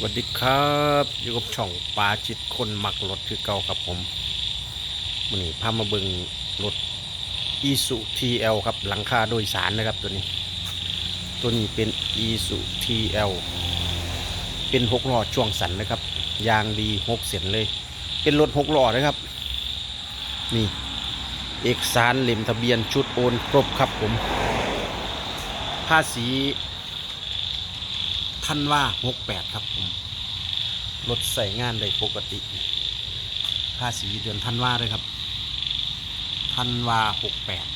สวัสดีครับอยู่กับช่องปลาจิตคนมักรถคือเก่าครับผมวันนี้พามาเบิงรถอีสุ TL ครับหลังคาโดยสารนะครับตัวนี้ ตัวนี้เป็นอีสุ TL เป็นหกล้อช่วงสันนะครับ ยางดีหกเส้นเลย เป็นรถหกล้อนะครับ นี่ เอกสารเล่มทะเบียนชุดโอนครบครับผมภาษี ท่านว่าหกแปดครับผมรถใส่งานได้ปกติภาษีเดือนท่านว่าเลยครับท่านว่าหกแปด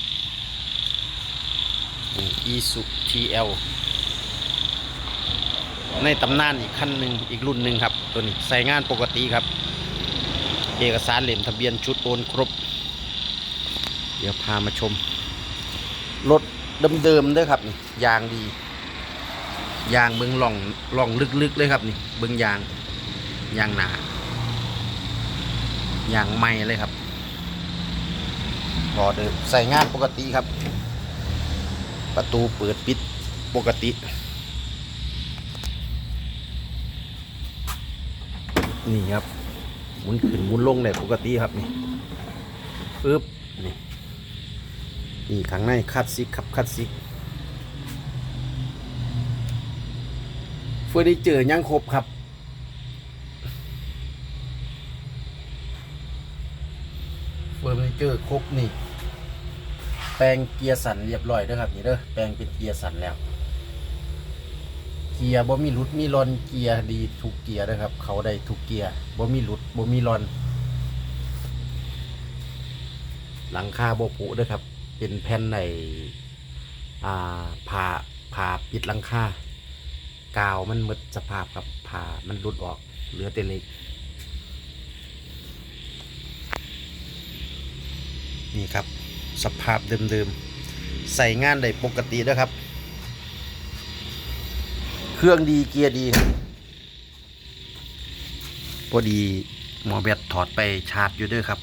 อีสุทีเอลในตำนานอีกคันหนึ่งอีกรุ่นหนึ่งครับตัวนี้ใส่งานปกติครับ เอกสารเหล่มทะเบียนชุดโอนครบ เดี๋ยวพามาชม รถเดิมๆด้วยครับนี่ยางดี ยางเบิ้งหล่องล่องลึกๆเลยครับนี่เบิ้งยางยางหนายางใหม่เลยครับพอเดิมใส่งานปกติครับ ประตูเปิดปิดปกติ นี่ครับหมุนขึ้นหมุนลงได้ปกติครับนี่ปึ๊บนี่นี่ข้างในคัดซิกครับคัดซิก เฟอร์นิเจอร์ยังครบครับ เฟอร์นิเจอร์ครบนี่ แปลงเกียร์สันเรียบร้อยเด้อครับนี่เด้อแปลงเป็นเกียร์สันแล้ว เกียร์บ่มีหลุดมีรอนเกียร์ดีทุกเกียร์นะครับ เขาได้ทุกเกียร์บ่มีหลุดบ่มีรอน หลังคาบ่ผุเด้อครับ เป็นแผ่นในอ่าผ่าผ่าปิดหลังคา กาวมันหมดสภาพกับผ่ามันหลุดออกเหลือแต่เหล็ก นี่ครับสภาพเดิมๆ ใส่งานได้ปกตินะครับ เครื่องดีเกียร์ดีครับพอดีหมอแบตถอดไปชาร์จอยู่ด้วยครับ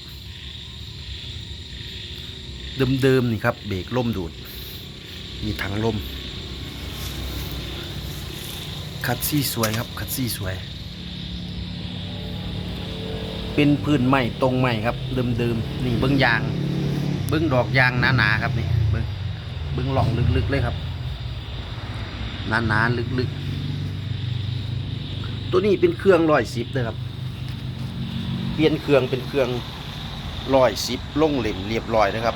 เดิมๆนี่ครับเบรกล่มดูด มีถังลม คัดซี่สวยครับ คัดซี่สวย เป็นพื้นไม้ตรงไม้ครับเดิมๆนี่เบิ้องยาง เบิ้องดอกยางหนาๆครับนี่เบิ้องเบิ้องหล่องลึกๆเลยครับหนาๆลึกๆ ตัวนี้เป็นเครื่องร้อยสิบเลยครับเปลี่ยนเครื่องเป็นเครื่องร้อยสิบลงเหล่มเรียบร้อยนะครับ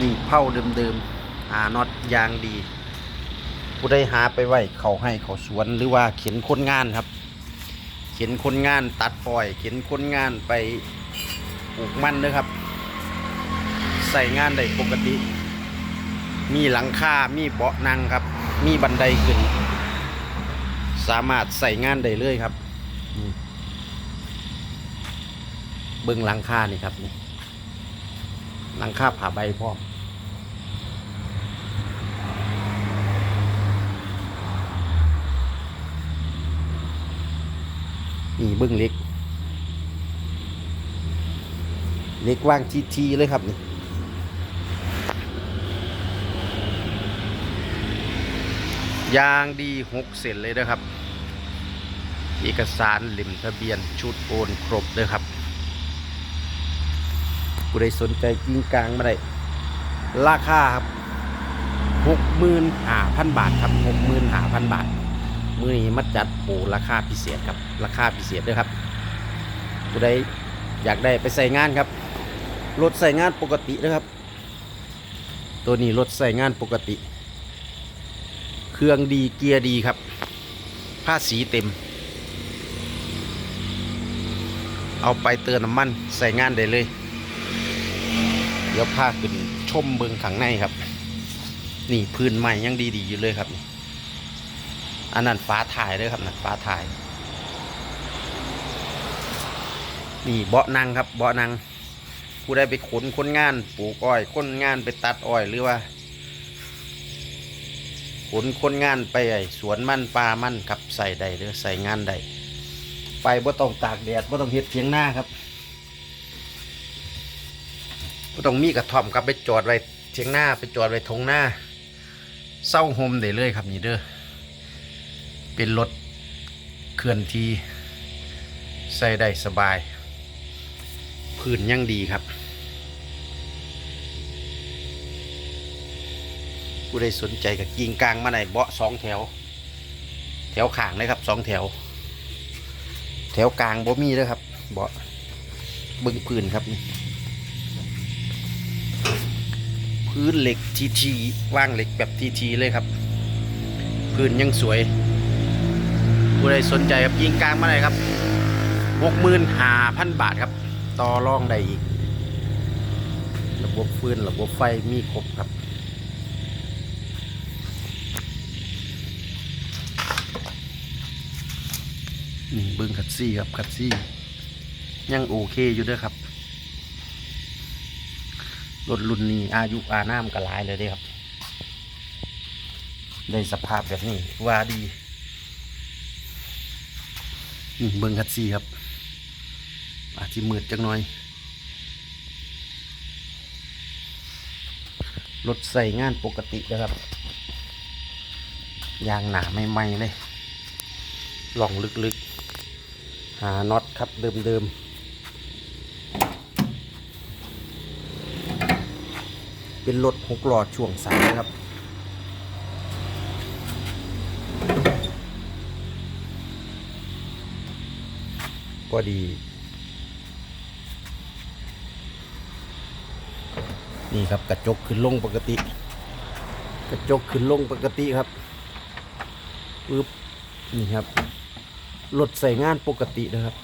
นี่เผาเดิมๆหาน็อตยางดี ผู้ใดหาไปไว้เขาให้เขาสวนหรือว่าเข็นคนงานครับ เข็นคนงานตัดปล่อย เข็นคนงานไปปลูกมันเด้อครับ ใส่งานได้ปกติ มีหลังคา มีเบาะนั่งครับ มีบันไดขึ้น สามารถใส่งานได้เลยครับเบิ้งหลังคานี่ครับนี่หลังคาผ่าใบพร้อม นี่เบิ้งเล็ก เล็กว่างทีทีๆเลยครับนี่ยางดีหกเซนเลยนะครับ เอกสารหลิมทะเบียนชุดโอนครบเลยครับผู้ใดสนใจกิ้งกลางมาได้ราคาครับหกหมื่นห้าพันบาทครับหกหมื่นห้าพันบาท มือนี้มาจัดโปรราคาพิเศษครับราคาพิเศษด้วยครับผู้ใดอยากได้ไปใส่งานครับรถใส่งานปกตินะครับ ตัวนี้รถใส่งานปกติ เครื่องดีเกียร์ดีครับผ้าสีเต็ม เอาไปเติมน้ำมันใส่งานได้เลย เดี๋ยวพาขึ้นชมเบิงข้างในครับ นี่พื้นใหม่ยังดีๆอยู่เลยครับนี่ อันนั้นฟ้าถ่ายเลยครับนะฟ้าถ่าย นี่เบาะนั่งครับเบาะนั่งผู้ได้ไปขนคนงานปลูกอ้อยคนงานไปตัดอ้อยหรือว่าขนคนงานไปไอสวนมันปลามันครับใส่ได้หรือใส่งานได้ไปบ่ต้องตากแดดบ่ต้องเฮ็ดเพียงหน้าครับบ่ต้องมีกระท่อมครับไปจอดไว้เทียงหน้าไปจอดไว้ทงหน้าเศร้าโฮมได้เลยครับนี่เด้อ เป็นรถเคลื่อนที่ใส่ได้สบาย พื้นยังดีครับ ผู้ใดสนใจกับยิงกลางมาไหนเบาะสองแถว แถวข้างเลยครับสองแถว แถวกลางบ่มีเลยครับ เบาะเบึงพื้นครับ พื้นเหล็กทีทีว่างเหล็กแบบทีทีเลยครับ พื้นยังสวย ผู้ใดสนใจครับยิงกลางมาไหนครับหกหมื่นห้าพันบาทครับ ต่อรองได้อีก ระบบฟืนระบบไฟมีครบครับนี่เบิ้งคัดซี่ครับคัดซี่ ยังโอเคอยู่ด้วยครับรถรุ่นนี้อายุอาน้ำก็หลายเลยด้ครับ ได้สภาพแบบนี้ว่าดี เบิ้งคัดซีครับ อาจจะมืดจังหน่อย รถใส่งานปกตินะครับ ยางหนาไม่ไหมๆเลยหล่องลึกๆ หาน็อตครับเดิมๆ เป็นรถหกล้อช่วงสายครับ ก็ดี นี่ครับกระจกขึ้นลงปกติ กระจกขึ้นลงปกติครับปึ๊บนี่ครับรถใส่งานปกตินะครับ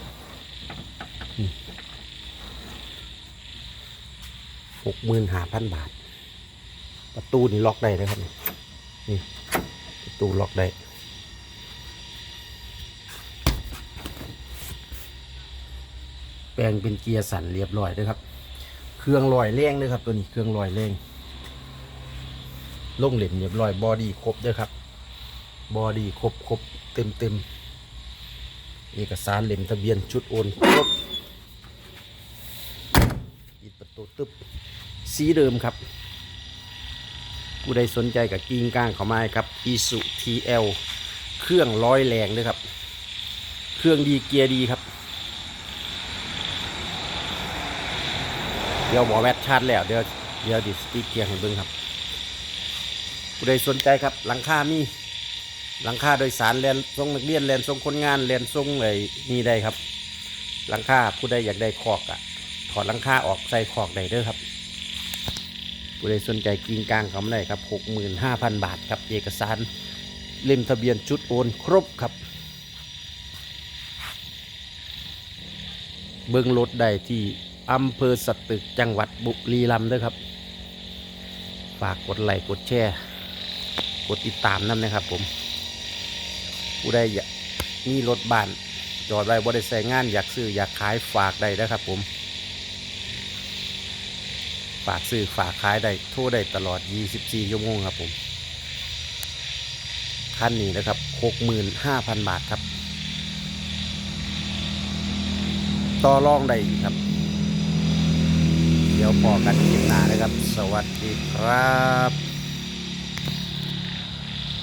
หกหมื่นห้าพันบาท ประตูนี่ล็อกได้นะครับนี่ประตูล็อกได้ ปลงเป็นเกียร์สันเรียบร้อยนะครับ เครื่องลอยแรงเลยครับ ตัวนี้เครื่องลอยแรงลงเหล่มเรียบร้อยบอดี้ครบด้วยครับบอดี้ครบครบเต็มเต็มเอกสารเหล่มทะเบียนชุดโอนครบปิดประตูตึบสีเดิมครับผู้ใดสนใจกับกิ้งก้างเขามาครับ Isu TL เครื่องร้อยแรงเลยครับ เครื่องดีเกียร์ดีครับ เดี๋ยวหมอแวดชาร์จแล้วเดี๋ยวเดี๋ยวดิสติเกียร์ให้เบิ้งครับผู้ใดสนใจครับหลังคามีหลังคาโดยสารแลนทรงนักเรียนแลนทรงคนงานแลนทรงไอ้นี่ได้ครับ หลังคาผู้ใดอยากได้คอกอะถอดหลังคาออกใส่คอกได้เด้อครับผู้ใดสนใจกิงกลางเขาไม่ได้ครับหกหมื่นห้าพันบาทครับเอกสารเล่มทะเบียนชุดโอนครบครับ เบิ้งรถได้ที่ อำเภอสตึกจังหวัดบุรีรัมย์ด้วยครับ ฝากกดไลค์กดแชร์กดติดตามนั่นนะครับ ผมผู้ใดอยากมีรถบ้านจอดไว้บริษัทงาน อยากซื้ออยากขายฝากได้นะครับ ผม ฝากซื้อฝากขายได้โทรได้ตลอด 24ชั่วโมงครับผมคันนี้นะครับ 65,000 บาทครับ ต่อรองได้ครับ เดี๋ยวพอกันคลิปหน้านะครับ สวัสดีครับ